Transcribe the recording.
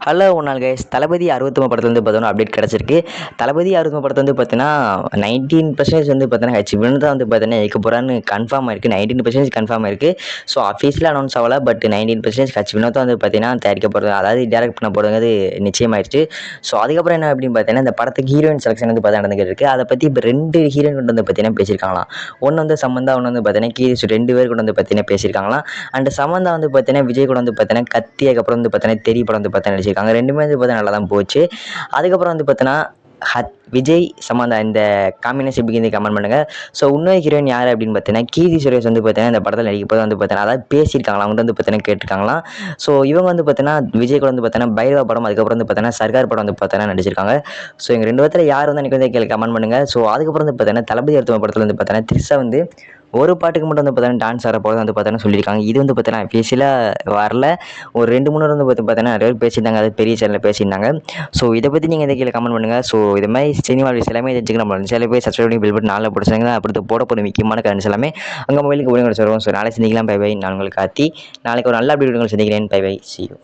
Hello ஒன் நாள் guys Thalapathy அறுபத்தொம்பது படத்துலேருந்து பார்த்தோன்னா அப்டேட் கிடச்சிருக்கு. தளபதி அறுபத்தொம்பது படத்தை வந்து பார்த்தீங்கன்னா நைன்டீன் பர்சன்டேஜ் வந்து பார்த்தீங்கன்னா ஹெச் வினு தான் வந்து பார்த்தீங்கன்னா இயக்க போகிறான்னு கன்ஃபார்ம் ஆயிருக்கு. நைன்டீன் பர்சன்டேஜ் கன்ஃபார்ம் இருக்குது ஸோ அஃபீஷியலாக அனௌன்ஸ் ஆகல but nineteen percentage H Vinoth வந்து பார்த்தீங்கன்னா தயாரிக்க போகிறது அதாவது டேரக்ட் பண்ண போகிறது நிச்சயமாயிருச்சு ஸோ அதுக்கப்புறம் என்ன அப்படின்னு பார்த்தீங்கன்னா இந்த படத்துக்கு ஹீரோயின் செலெக்ஷன் வந்து பார்த்தா நடந்துகிட்டு இருக்குது அதை பற்றி இப்போ ரெண்டு ஹீரோயின் கொண்டு வந்து பார்த்தீங்கன்னா பேசியிருக்காங்களாம். ஒன்று வந்து சமந்தா ஒன்று வந்து பார்த்தீங்கன்னா கீரிஷ் ரெண்டு பேர் கூட வந்து பார்த்தீங்கன்னா பேசியிருக்காங்களாம். அண்ட் சம்மந்தா வந்து பார்த்தீங்கன்னா விஜய் கூட வந்து பார்த்தீங்கன்னா கத்தி அதுக்கப்புறம் வந்து பார்த்தீங்கன்னா தெரிய படம் வந்து பார்த்தீங்கன்னா நடிச்சிருக்காங்க ரெண்டுமே வந்து பார்த்தா நல்லா தான் போச்சு. அதுக்கப்புறம் வந்து பார்த்தீங்கன்னா ஹத் விஜய் சம்மந்தா இந்த காம்பினேஷன் பிகிந்து கமெண்ட் பண்ணுங்கள் ஸோ இன்னொரு ஹீரோயின் யார் அப்படின்னு பார்த்தீங்கன்னா கீர்த்தி சுரேஷ் வந்து பார்த்தீங்கன்னா இந்த படத்தில் நடிக்க போது வந்து பார்த்தீங்கன்னா அதாவது பேசியிருக்காங்களா அவங்க வந்து பார்த்தீங்கன்னா கேட்டிருக்காங்களாம் ஸோ இவங்க வந்து பார்த்தீங்கன்னா விஜய் கூட வந்து பார்த்தீங்கன்னா பைரவா படம் அதுக்கப்புறம் வந்து பார்த்தீங்கன்னா சர்க்கார் படம் வந்து பார்த்தீங்கன்னா நடிச்சிருக்காங்க. ஸோ எங்கள் ரெண்டு பேர்த்தில் யார் வந்து எனக்கு வந்து கேள்வி கமெண்ட் பண்ணுங்கள் ஸோ அதுக்கப்புறம் வந்து பார்த்தீங்கன்னா தளபதி அடுத்த படத்தில் வந்து பார்த்தீங்கன்னா திரிசா வந்து ஒரு பாட்டுக்கு மட்டும் வந்து பார்த்தோன்னா டான்ஸ் ஆட போகிறது வந்து பார்த்தோன்னா சொல்லியிருக்காங்க. இது வந்து பார்த்தோன்னா அஃபீஷியலாக வரல. ஒரு ரெண்டு மூணு வந்து பார்த்து பார்த்தீங்கன்னா நிறைய பேர் பேசியிருந்தாங்க. அது பெரிய சேனலில் பேசியிருந்தாங்க. ஸோ இதை பற்றி நீங்கள் எதை கீழே கமெண்ட் பண்ணுங்கள் ஸோ இது மாதிரி சினிமா விஷயம் எல்லாமே தெரிஞ்சுக்க நம்ம சில பேர் சப்ஸ்கிரைப் பண்ணி பில் பண்ணி நாளில் பிடிச்சாங்க அப்படி போட போகிற முக்கியமான கரண்ட்ஸ் எல்லாமே அங்கே மொபைலுக்கு ஒழுங்கு சொல்லுவோம் ஸோ நாளை சந்திக்கலாம். பை பை நான் உங்களுக்கு காத்தி நாளைக்கு ஒரு நல்ல அப்டேட் சந்திக்கிறேன். By by C you